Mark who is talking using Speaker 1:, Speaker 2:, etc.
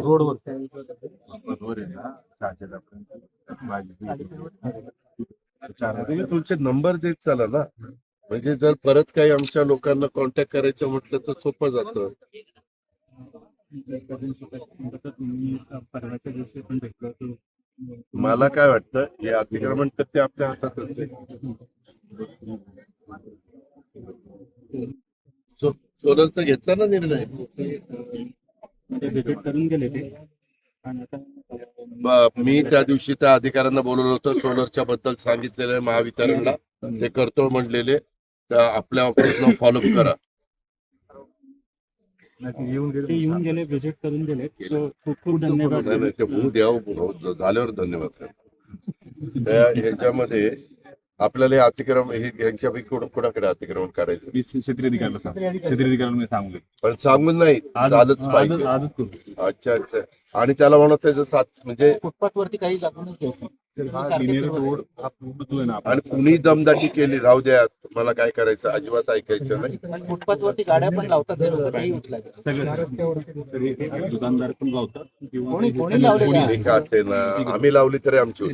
Speaker 1: रोडवर
Speaker 2: तुम्ही तुमचे नंबर देत चाला ना. म्हणजे जर परत काही आमच्या लोकांना कॉन्टॅक्ट करायचं म्हटलं तर सोपं जातं.
Speaker 3: परवाच्या दिवशी पण भेटलो होतो.
Speaker 2: मला काय वाटतं हे अतिक्रमण तर ते आपल्या हातातच आहे. सोलरचा घेतला ना निर्णय?
Speaker 3: व्हिजिट करून गेले ते.
Speaker 2: मी त्या दिवशी त्या अधिकाऱ्यांना बोलवलं होतं सोलरच्या बद्दल सांगितलेलं आहे महावितरणला. ते करतो म्हणलेले. तर आपल्या ऑफिसला फॉलोअप करा.
Speaker 1: येऊन
Speaker 3: ते
Speaker 1: गेले
Speaker 3: येऊन गेले व्हिजिट करून गेले. सो खूप खूप धन्यवाद.
Speaker 2: नाही नाही ते होऊ द्या हो, झाल्यावर धन्यवाद करा त्या ह्याच्यामध्ये आपल्याला हे अतिक्रमण हे यांच्यापैकी कोण- कोणाकडे अतिक्रमण
Speaker 1: मी अधिकाऱ्याला सांग अधिकाऱ्याला
Speaker 2: पण सांगून नाही झालंच पाहिजे.
Speaker 1: आजच करू.
Speaker 2: अच्छा अच्छा. आणि त्याला म्हणत त्याचं सात म्हणजे
Speaker 4: फुटपाथ वरती काही घ्यायचं.
Speaker 1: हा लिनियर रोड हा पूर्णतोय ना
Speaker 2: आणि कुणी दमदाटी केली राहू द्या मला काय करायचं अजिबात ऐकायचं नाही.
Speaker 4: फुटपाथ वरती गाड्या पण लावतात ते लोक तेही उचलायचे
Speaker 1: सगळे दुकानदार पण लावतात. किंवा
Speaker 4: कोणी
Speaker 2: का असे ना आम्ही लावली तरी आमची